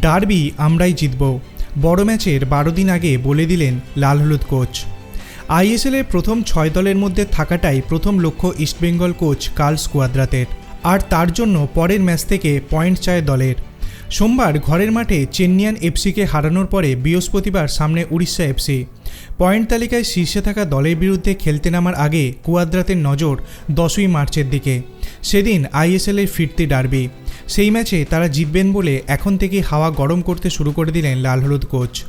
Derby আমরাই জিতব। বড় ম্যাচের বারো দিন আগে বলে দিলেন লাল হলুদ কোচ। আইএসএলের প্রথম ছয় দলের মধ্যে থাকাটাই প্রথম লক্ষ্য ইস্টবেঙ্গল কোচ কার্ল স্কোয়াদ্রাতের। আর তার জন্য পরের ম্যাচ থেকে পয়েন্ট চায় দলের। সোমবার ঘরের মাঠে চেন্নিয়ান এফসিকে হারানোর পরে বৃহস্পতিবার সামনে উড়িষ্যা এফসি। পয়েন্ট তালিকায় শীর্ষে থাকা দলের বিরুদ্ধে খেলতে নামার আগে কুয়াদ্রাতের নজর দশই মার্চের দিকে। সেদিন আইএসএলের ফিরতি ডার্বি। সেই ম্যাচে তারা জিতবেন বলে এখন থেকেই হাওয়া গরম করতে শুরু করে দিলেন লাল হলুদ কোচ।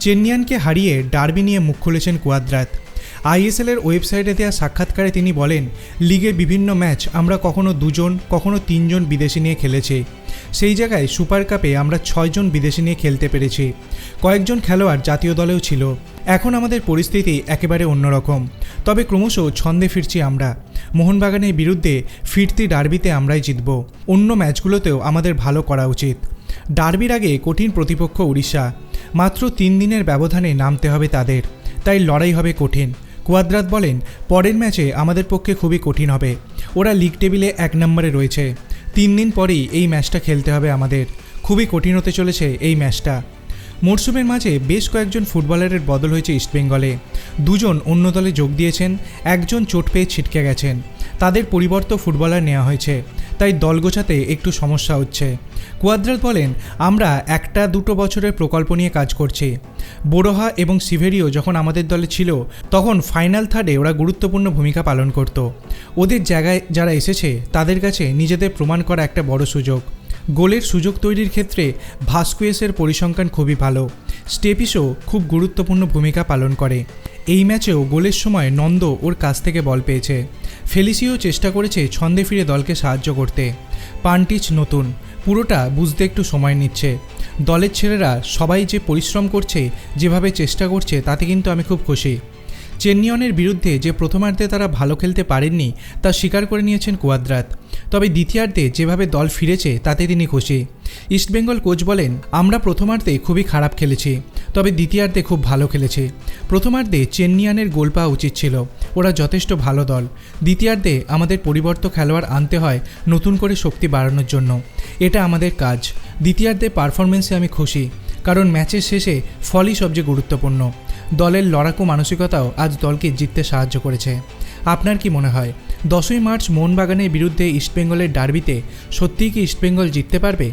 চেন্নিয়ানকে হারিয়ে ডার্বি নিয়ে মুখ খুলেছেন কুয়াদ্রাত। আইএসএলের ওয়েবসাইটে দেওয়া সাক্ষাৎকারে তিনি বলেন, লিগের বিভিন্ন ম্যাচ আমরা কখনো দুজন, কখনো তিনজন বিদেশি নিয়ে খেলেছি। সেই জায়গায় সুপার কাপে আমরা ছয়জন বিদেশি নিয়ে খেলতে পেরেছি। কয়েকজন খেলোয়াড় জাতীয় দলেও ছিল। এখন আমাদের পরিস্থিতি একেবারে অন্যরকম। তবে ক্রমশ ছন্দে ফিরছি আমরা। মোহনবাগানের বিরুদ্ধে ফিরতি ডার্বিতে আমরাই জিতব। অন্য ম্যাচগুলোতেও আমাদের ভালো করা উচিত। ডার্বির আগে কঠিন প্রতিপক্ষ উড়িষ্যা। মাত্র তিন দিনের ব্যবধানে নামতে হবে তাদের। তাই লড়াই হবে কঠিন। কুয়াদ্রাত বলেন, পরের ম্যাচে আমাদের পক্ষে খুবই কঠিন হবে। ওরা লিগ টেবিলে এক নম্বরে রয়েছে। তিন দিন পরেই এই ম্যাচটা খেলতে হবে আমাদের। খুবই কঠিন হতে চলেছে এই ম্যাচটা। মরশুমের মাঝে বেশ কয়েকজন ফুটবলারের বদল হয়েছে ইস্টবেঙ্গলে দুজন অন্য দলে যোগ দিয়েছেন, একজন চোট পেয়ে ছিটকে গেছেন। তাদের পরিবর্ত ফুটবলার নেওয়া হয়েছে। তাই দল গোছাতে একটু সমস্যা হচ্ছে। কুয়াদ্রাত বলেন, আমরা একটা দুটো বছরের প্রকল্প নিয়ে কাজ করছি। বোরোহা এবং সিভেরিও যখন আমাদের দলে ছিল, তখন ফাইনাল থার্ডে ওরা গুরুত্বপূর্ণ ভূমিকা পালন করত। ওদের জায়গায় যারা এসেছে, তাদের কাছে নিজেদের প্রমাণ করা একটা বড় সুযোগ। গোলের সুযোগ তৈরির ক্ষেত্রে ভাস্কুয়েসের পরিসংখ্যান খুবই ভালো। স্টেপিসও খুব গুরুত্বপূর্ণ ভূমিকা পালন করে। এই ম্যাচেও গোলের সময় নন্দ ওর কাছ থেকে বল পেয়েছে। ফেলিসিও চেষ্টা করেছে ছন্দে ফিরে দলকে সাহায্য করতে। পান্টিচ নতুন, পুরোটা বুঝতে একটু সময় নিচ্ছে। দলের ছেলেরা সবাই যে পরিশ্রম করছে, যেভাবে চেষ্টা করছে, তাতে কিন্তু আমি খুব খুশি। চেন্নিয়নের বিরুদ্ধে যে প্রথমার্ধে তারা ভালো খেলতে পারেননি, তা স্বীকার করে নিয়েছেন কুয়াদ্রাত। তবে দ্বিতীয়ার্ধে যেভাবে দল ফিরেছে, তাতে তিনি খুশি। ইস্টবেঙ্গল কোচ বলেন, আমরা প্রথমার্ধে খুবই খারাপ খেলেছি। তবে দ্বিতীয়ার্ধে খুব ভালো খেলেছে। প্রথমার্ধে চেন্নিয়ানের গোল পাওয়া উচিত ছিল। ওরা যথেষ্ট ভালো দল। দ্বিতীয়ার্ধে আমাদের পরিবর্ত খেলোয়াড় আনতে হয় নতুন করে শক্তি বাড়ানোর জন্য। এটা আমাদের কাজ। দ্বিতীয়ার্ধে পারফরমেন্সে আমি খুশি, কারণ ম্যাচের শেষে ফলই সবচেয়ে গুরুত্বপূর্ণ। দলের লড়াকু মানসিকতাও আজ দলকে জিততে সাহায্য করেছে। আপনার কি মনে হয়? দশই মার্চ মোহনবাগানের বিরুদ্ধে ইস্টবেঙ্গলের ডার্বিতে সত্যিই কি ইস্টবেঙ্গল জিততে পারবে?